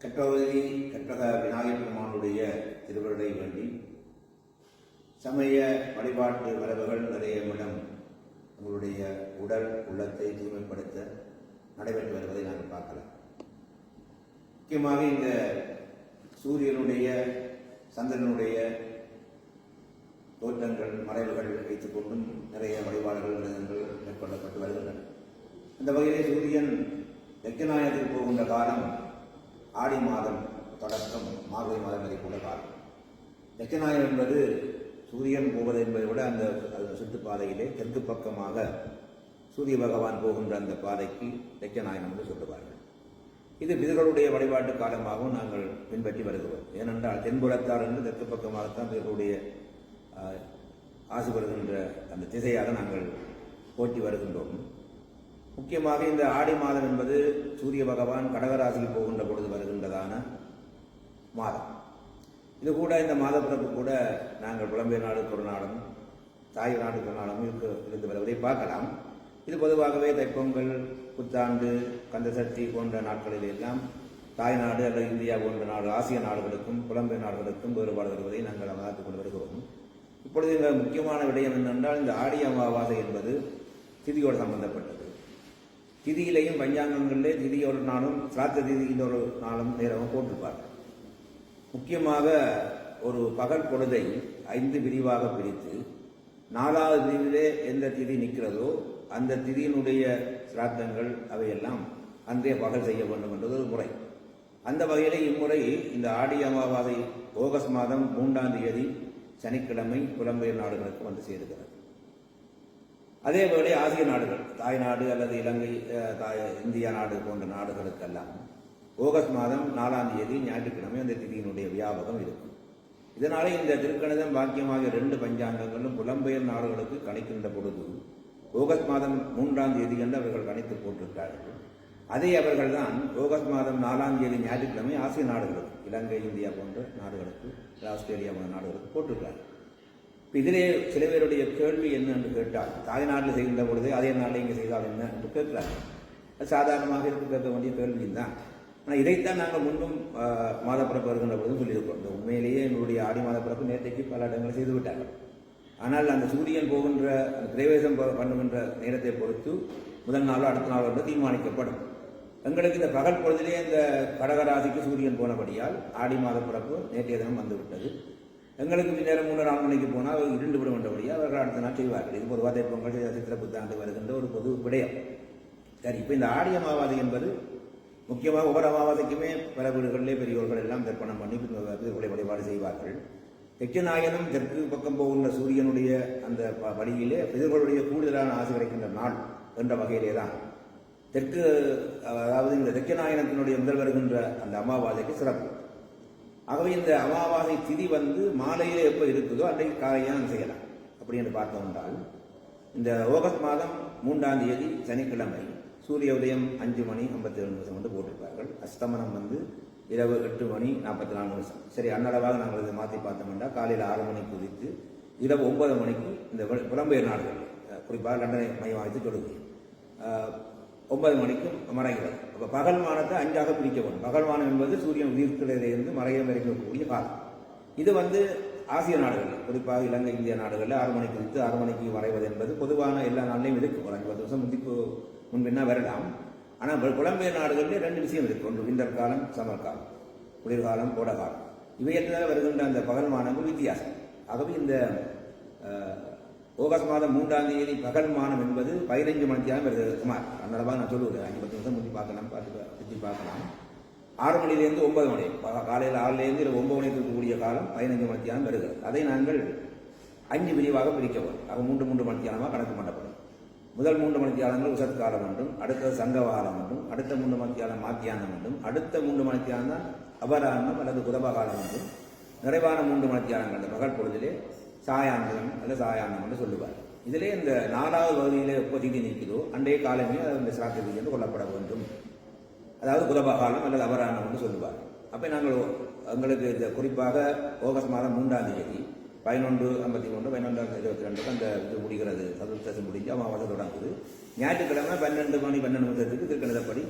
கற்பவதி கற்பக விநாயகர் பெருமானுடைய திருவருளை வேண்டி சமய வழிபாட்டு வரவுகள் நிறையவிடம் உங்களுடைய உடல் உள்ளத்தை தூய்மைப்படுத்த நடைபெற்று வருவதை நாங்கள் பார்க்கலாம் முக்கியமாக இந்த சூரியனுடைய சந்திரனுடைய தோற்றங்கள் மறைவுகள் வைத்துக்கொண்டும் நிறைய வழிபாடுகள் விரதங்கள் மேற்கொள்ளப்பட்டு வருகின்றன. அந்த வகையிலே சூரியன் தெற்கநாயகத்தில் போகின்ற காலம் ஆடி மாதம் தொடக்கம் மார்கழி மாதம் வரைக்குள்ள காலம். தட்சிணாயம் என்பது சூரியன் போவது என்பதை விட அந்த அந்த சுற்றுப்பாதையிலே தெற்கு பக்கமாக சூரிய பகவான் போகின்ற அந்த பாதைக்கு தெற்கநாயகம் என்று சொல்லுவார்கள். இது பிதர்களுடைய வழிபாட்டு காலமாகவும் நாங்கள் பின்பற்றி வருகிறோம். ஏனென்றால் தென்புலத்தார் என்று தெற்கு பக்கமாகத்தான் பிதர்களுடைய ஆஹ், வருகின்ற அந்த திசையாக நாங்கள் போற்றி வருகின்றோம். முக்கியமாக இந்த ஆடி மாதம் என்பது சூரிய பகவான் கடகராசிக்கு போகின்ற பொழுது மாதம். இது கூட இந்த மாதப்பிறப்பு கூட நாங்கள் புலம்பெயர் நாடு திருநாளும் தாய் நாடு திருநாளும் இருக்கு இருந்து வருவதை பார்க்கலாம். இது பொதுவாகவே தைப்பொங்கல் புத்தாண்டு கந்தசஷ்டி போன்ற நாட்களில் எல்லாம் தாய்நாடு அல்லது இந்தியா போன்ற நாடு ஆசிய நாடுகளுக்கும் புலம்பெயர் நாடுகளுக்கும் வேறுபாடு வருவதை நாங்கள் பார்த்துக் கொண்டு வருகிறோம். இப்பொழுது இந்த முக்கியமான விடயம் என்னென்றால் இந்த ஆடி அமாவாசை என்பது திதியோடு சம்பந்தப்பட்டது. திதியிலையும் பஞ்சாங்கங்களிலே திதியோட நாளும் சிராத்த திதி இன்னொரு நாளும் நேரமும் போட்டிருப்பார்கள் முக்கியமாக ஒரு பகல் பொழுதை ஐந்து பிரிவாக பிரித்து நாலாவது பிரிவிலே எந்த திதி நிற்கிறதோ அந்த திதியினுடைய சிராத்தங்கள் அவையெல்லாம் அன்றே பகல் செய்ய வேண்டும் என்றது ஒரு முறை. அந்த வகையில் இம்முறை இந்த ஆடி அமாவாசை ஆகஸ்ட் மாதம் மூன்றாம் தேதி சனிக்கிழமை புலம்பெயர் நாடுகளுக்கு வந்து சேருகிறது. அதே ஆசிய நாடுகள் தாய்நாடு அல்லது இலங்கை தாய் இந்தியா நாடு போன்ற நாடுகளுக்கெல்லாம் ஆகஸ்ட் மாதம் நாலாம் தேதி ஞாயிற்றுக்கிழமை அந்த திதியினுடைய வியாபகம் இருக்கும். இதனாலே இந்த திருக்கணிதம் பாக்கியமாக ரெண்டு பஞ்சாங்கங்களும் புலம்பெயர் நாடுகளுக்கு கணிக்கின்ற பொழுது ஆகஸ்ட் மாதம் மூன்றாம் தேதி என்று அவர்கள் கணித்து போட்டிருக்கிறார்கள். அதே அவர்கள் தான் ஆகஸ்ட் மாதம் நாலாம் தேதி ஞாயிற்றுக்கிழமை ஆசிய நாடுகளுக்கு இலங்கை இந்தியா போன்ற நாடுகளுக்கு ஆஸ்திரேலியா போன்ற நாடுகளுக்கு போட்டிருக்கிறார்கள். இதிலே சில பேருடைய கேள்வி என்ன என்று கேட்டால் தாய்நாட்டில் செய்கின்ற பொழுது அதே நாளில் இங்கே செய்தால் என்ன என்று கேட்கிறார்கள். அது சாதாரணமாக இருக்கு கேட்க வேண்டிய கேள்வியும் தான் ஆனால் இதைத்தான் நாங்கள் முன்னும் ஆஹ், மாதப்பிறப்பு வருகின்ற பொழுது சொல்லியிருக்கோம். இந்த உண்மையிலேயே எங்களுடைய ஆடி மாதப்பிறப்பு நேற்றைக்கு பல இடங்களை செய்து விட்டார்கள். ஆனால் அந்த சூரியன் போகின்ற பிரவேசம் பண்ணுகின்ற நேரத்தை பொறுத்து முதல் நாளோ அடுத்த நாளோ என்று தீர்மானிக்கப்படும். எங்களுக்கு இந்த பகல் பொழுதிலே இந்த கடகராசிக்கு சூரியன் போனபடியால் ஆடி மாத பிறப்பு நேற்றைய தினம் வந்துவிட்டது. எங்களுக்கு நேரம் மூணு நாலு மணிக்கு போனால் இருண்டு விட வேண்டபடியாக அவர்கள் அடுத்த நாள் செய்வார்கள். இது பொதுவாக பொங்கல் சித்திர புத்தாண்டு வருகின்ற ஒரு பொது விடயம். சரி இப்போ இந்த ஆடி அமாவாசை என்பது முக்கியமாக ஒவ்வொரு அமாவாசைக்குமே பல வீடுகளிலே பெரியோர்கள் எல்லாம் தர்ப்பணம் பண்ணி பிறகுகளை வழிபாடு செய்வார்கள். தெற்கநாயகனும் தெற்கு பக்கம் போகின்ற சூரியனுடைய அந்த ப- வழியிலே பிதர்களுடைய கூடுதலான ஆசை கிடைக்கின்ற நாள் என்ற வகையிலே தான் தெற்கு அதாவது இந்த தெற்கநாயகத்தினுடைய முதல் வருகின்ற அந்த அமாவாசைக்கு சிறப்பு. ஆகவே இந்த அமாவாசை திதி வந்து மாலையிலே எப்போ இருக்குதோ அன்றைக்கு காலையானம் செய்யலாம். அப்படி என்று பார்த்தோம் என்றால் இந்த ஆகஸ்ட் மாதம் மூன்றாம் தேதி சனிக்கிழமை. சூரிய உதயம் அஞ்சு மணி ஐம்பத்தி ஏழு நிமிஷம் வந்து போட்டிருப்பார்கள். அஸ்தமனம் வந்து இரவு எட்டு மணி நாற்பத்தி நாலு நிமிஷம். சரி அன்னளவாக நாங்கள் இதை மாற்றி பார்த்தோம்னா காலையில் ஆறு மணிக்கு உதித்து இரவு ஒன்பது மணிக்கு இந்த புலம்பெயர் நாடுகள் குறிப்பாக லண்டனை மையம் வைத்து தொடுகை ஒன்பது மணிக்கும் மறைகிறது. அப்போ பகல் வானத்தை அஞ்சாக பிரிக்க வேண்டும். பகல் வானம் என்பது சூரியன் உயிர்க்கிலிருந்து மறையம் வரைக்கக்கூடிய காலம். இது வந்து ஆசிய நாடுகள் குறிப்பாக இலங்கை இந்திய நாடுகளில் ஆறு மணிக்கு வித்து ஆறு மணிக்கு மறைவது என்பது பொதுவான எல்லா நாளிலையும் இருக்கு. ஒரு அஞ்சு பத்து வருஷம் முந்திப்பு முன்பின்னா வரலாம்? ஆனால் புலம்பெயர் நாடுகளில் ரெண்டு விஷயம் இருக்கு. ஒன்று விண்டர் காலம் சமர் காலம் குளிர்காலம் கோடைகாலம் இவையெல்லாம் வருகின்ற அந்த பகல் மானங்கள் வித்தியாசம். ஆகவே இந்த ஆகஸ்ட் மாதம் மூன்றாம் தேதி பகல் மானம் என்பது பதினைஞ்சு மணித்தியாலும் வருகிறது சுமார். அதனால நான் சொல்லுவேன் அஞ்சு பத்து நிமிஷம் முடிஞ்சு பார்க்கலாம் பார்த்து சுற்றி பார்க்கலாம். ஆறு மணிலேருந்து ஒன்பது மணி. பக- காலையில் ஆறுலேருந்து இரவு ஒன்பது மணிக்கு இருக்கக்கூடிய காலம் பதினைஞ்சு மணித்தியாலம் வருகிறது. அதை நாங்கள் அஞ்சு பிரிவாக பிரிக்க வேண்டும் ஆக மூன்று மூன்று மணித்தியாலமாக கணக்கு பண்ணப்படும். முதல் மூன்று மணித்தியாலங்கள் உசத் காலம் என்றும் அடுத்தது சங்கவாலம் என்றும் அடுத்த மூன்று மணித்தியாலம் மாத்தியானம் என்றும் அடுத்த மூன்று மணித்தியாலம் தான் அபராணம் அல்லது குதப காலம் என்றும் நிறைவான மூன்று மணித்தியாலங்கள் அந்த பகல் பொழுதிலே சாயாந்தம் அல்லது சாயாந்தம் என்று சொல்லுவார். இதிலே இந்த நாலாவது பகுதியிலே எப்போ திதி நிற்குதோ அன்றைய காலமே அது அந்த சாத்திரி என்று கொல்லப்பட வேண்டும். அதாவது குதபகாலம் அல்லது அபராணம் என்று சொல்லுவார். அப்போ நாங்கள் எங்களுக்கு இந்த குறிப்பாக ஆகஸ்ட் மாதம் மூன்றாம் தேதி பதினொன்று ஐம்பத்தி மூன்று பதினொன்றாம் இருபத்தி ரெண்டுக்கு அந்த இது முடிகிறது. சதுர்த்தசி முடிஞ்சு அமாவாசை தொடங்குது. ஞாயிற்றுக்கிழமை பன்னெண்டு மணி பன்னெண்டு நிமிஷத்துக்கு திருக்கணிதப்படி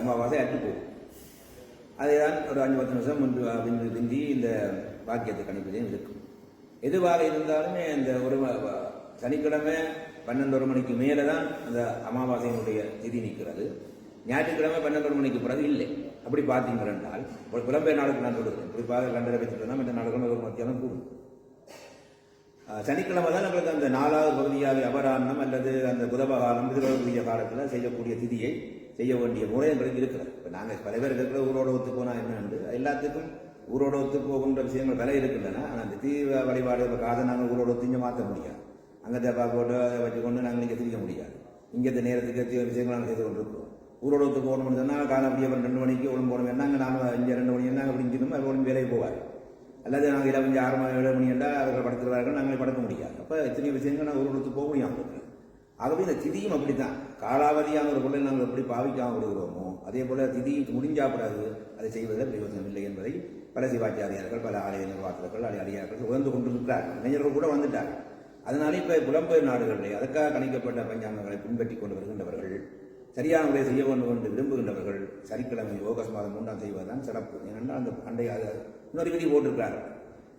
அமாவாசை அட்டு போகும். அதுதான் ஒரு அஞ்சு பத்து நிமிஷம் முன்பு பிந்தி பிந்தி இந்த வாக்கியத்தை கணிப்பதையும் இருக்கும் எதுவாக இருந்தாலுமே இந்த ஒரு சனிக்கிழமை பன்னெண்டு சனிக்கிழமை பன்னெண்டொரு மணிக்கு மேலே தான் அந்த அமாவாசையினுடைய திதி நிற்கிறது. ஞாயிற்றுக்கிழமை பன்னெண்டொரு மணிக்கு பிறகு இல்லை. அப்படி பார்த்தீங்கன்னா ஒரு புலம்பெயர் நாளுக்கு நான் கொடுக்குறேன் குறிப்பாக கண்டரை வச்சுட்டோம்னா மற்ற நாடுகளும் ஒரு மத்தியானம் கூடும். சனிக்கிழமை தான் நம்மளுக்கு அந்த நாலாவது பகுதியாக அபராண்ணம் அல்லது அந்த புதபகாலம் திருவள்ளுடைய காலத்தில் செய்யக்கூடிய திதியை செய்ய வேண்டிய முறை எங்களுக்கு இருக்கிறது. இப்போ நாங்கள் பல பேர் இருக்கிற ஊரோட ஒத்து போனால் என்னன்னு எல்லாத்துக்கும் ஊரோட ஒத்து போகின்ற விஷயங்கள் விலை இருக்கின்றன. ஆனால் அந்த தீ வழிபாடு காதை நாங்கள் ஊரோட ஒத்து இங்கே மாற்ற முடியாது. அங்கே தேப்பா போட்டு அதை வச்சுக்கொண்டு நாங்கள் இங்கே திரிக்க முடியாது. இங்கே இந்த நேரத்துக்கு எத்திய விஷயங்கள் நாங்கள் செய்து கொண்டிருக்கிறோம். ஊரோட ஒத்து போகணும்னு சொன்னால் காலை அப்படியே ரெண்டு மணிக்கு ஒழுங்கு போகணும் நாங்கள் நாங்கள் இங்கே ரெண்டு மணி என்ன அப்படிங்கணும் அது ஒழுங்கு வேலைக்கு போவார் அல்லது நாங்கள் இளவஞ்சி ஆறு மணி ஏழு மணி என்றால் அவர்கள் படுத்துகிறார்கள் நாங்கள் படுக்க முடியாது. அப்போ இத்தனை விஷயங்கள் நாங்கள் ஊரோடு போக முடியாமல் இருக்கு ஆகவே இந்த திதியும் அப்படி தான் காலாவதியாங்கிற பொருளை நாங்கள் எப்படி பாவிக்காமல் விடுகிறோமோ அதே போல் திதி முடிஞ்சா பிறகு அதை செய்வதில் பிரயோஜனம் இல்லை என்பதை பல சிவாச்சாரியார்கள் பல ஆலய நிர்வாகர்கள் அடி அடியார்கள் உணர்ந்து கொண்டிருக்கிறார்கள். இளைஞர்கள் கூட வந்துட்டார்கள் அதனால இப்போ புலம்பெயர் நாடுகளிலே அதற்காக கணிக்கப்பட்ட பஞ்சாங்கங்களை பின்பற்றி கொண்டு வருகின்றவர்கள் சரியான முறை செய்ய வேண்டும் என்று விரும்புகின்றவர்கள் சனிக்கிழமை யோகசமாதம் மாதம் மூன்றாம் செய்வதுதான் சிறப்பு. ஏனென்றால் அந்த அண்டைய இன்னொரு விதி போட்டிருக்கிறார்.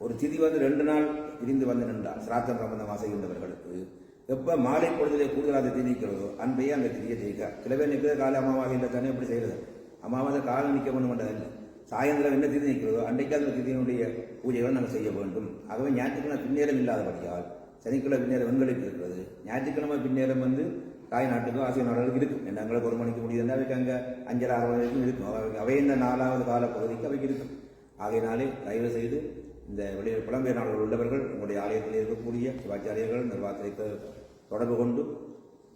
ஒரு திதி வந்து ரெண்டு நாள் பிரிந்து வந்து நின்றார். சிராத்தம் சம்பந்தமாக செய்கின்றவர்களுக்கு எப்போ மாலை பொழுதிலே கூடுதலாக திதி நிற்கிறதோ அன்பையே அந்த திதியை ஜெயிக்க சில பேர் நிற்கிறது காலை அம்மாவாக இல்லை தானே எப்படி செய்கிறது அமாவாசை காலம் நிற்க வேண்டும் என்றதில்லை சாயந்தரம் என்ன திதி நிற்கிறதோ அன்றைக்கு அந்த திதியினுடைய பூஜைகளை நாங்கள் செய்ய வேண்டும். ஆகவே ஞாயிற்றுக்கிழமை பின்னேரம் இல்லாதபடியால் சனிக்கிழமை பின்னேரம் வெண்களுக்கு இருக்கிறது. ஞாயிற்றுக்கிழமை பின்னேரம் வந்து தாய் நாட்டுக்கும் ஆசிய நாடுகளுக்கு இருக்கும். என்ன எங்களுக்கு ஒரு மணிக்கு முடியுதுன்னா அவைக்கு அங்கே அஞ்சரை ஆறு மணி வரைக்கும் இருக்கும். அவை இந்த நாலாவது கால பகுதிக்கு அவைக்கு இருக்கும். ஆகையினாலே தயவு செய்து இந்த வெளி புலம்பெயர் நாடுகளில் உள்ளவர்கள் உங்களுடைய ஆலயத்தில் இருக்கக்கூடிய சிவாச்சாரியர்கள் நிர்வாகத்தை தொடர்பு கொண்டு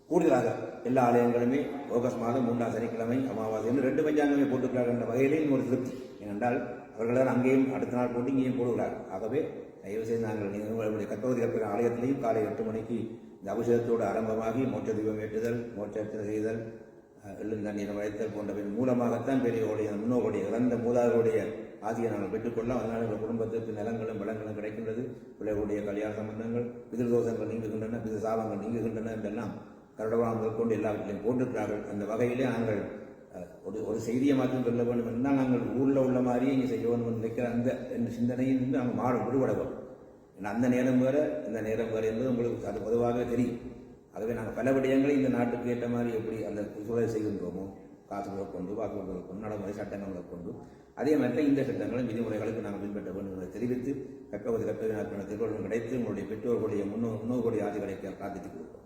கூடுதலாக எல்லா ஆலயங்களுமே ஆகஸ்ட் மாதம் மூன்றாம் சனிக்கிழமை அமாவாசை என்று ரெண்டு பஞ்சாங்கமே போட்டுக்கிறார்கள் என்ற வகையிலையும் ஒரு திருப்தி. ஏனென்றால் அவர்களால் அங்கேயும் அடுத்த நாள் போட்டு இங்கேயும் போடுகிறார்கள். ஆகவே தயவு செய்து நாங்கள் உங்களுடைய கத்தோதி கற்பிற ஆலயத்திலையும் காலை எட்டு மணிக்கு இந்த அபிஷேகத்தோடு ஆரம்பமாகி மோட்ச தீபம் ஏற்றுதல் மோட்சத்தில் செய்தல் அஹ், எள்ளும் தண்ணீர் வளைத்தல் போன்றவற்றின் மூலமாகத்தான் பெரியவருடைய முன்னோருடைய இறந்த மூதாதருடைய ஆசியை நாங்கள் பெற்றுக்கொள்ளலாம் அதனால் எங்கள் குடும்பத்திற்கு நிலங்களும் வளங்களும் கிடைக்கின்றது. பிள்ளைகளுடைய கல்யாண சம்பந்தங்கள் பிதிர்தோஷங்கள் நீங்குகின்றன பிதிர் சாபங்கள் நீங்குகின்றன என்றெல்லாம் கருடவாங்கள் கொண்டு எல்லாவற்றிலையும் போட்டிருக்கிறார்கள். அந்த வகையிலே நாங்கள் ஒரு ஒரு செய்தியை மாற்றம் சொல்ல வேண்டும் என்றால் நாங்கள் ஊரில் உள்ள மாதிரியே இங்கே செய்ய வேண்டும் நினைக்கிற அந்த என்ற சிந்தனையில் இருந்து நாங்கள் மாற விடுபட வேண்டும் ஏன்னா அந்த நேரம் வேறு இந்த நேரம் வேறு என்பது உங்களுக்கு அது பொதுவாகவே தெரியும். ஆகவே நாங்கள் பல விடயங்களை இந்த நாட்டுக்கு ஏற்ற மாதிரி எப்படி அந்த சூழலை செய்கின்றோமோ காசுகளை கொண்டு வாக்குறுதிகளை கொண்டு நடைமுறை சட்டங்களை கொண்டு அதே மாதிரி இந்த சட்டங்களும் விதிமுறைகளுக்கு நாங்கள் பின்பற்ற வேண்டும் என்பதை தெரிவித்து கற்பவது கற்பதை திருவள்ளுவர் கிடைத்து உங்களுடைய பெற்றோர்களுடைய முன்னோ முன்னோர்களுடைய ஆதிகளை கிடைக்க பிரார்த்தித்துக் கொடுக்கிறோம்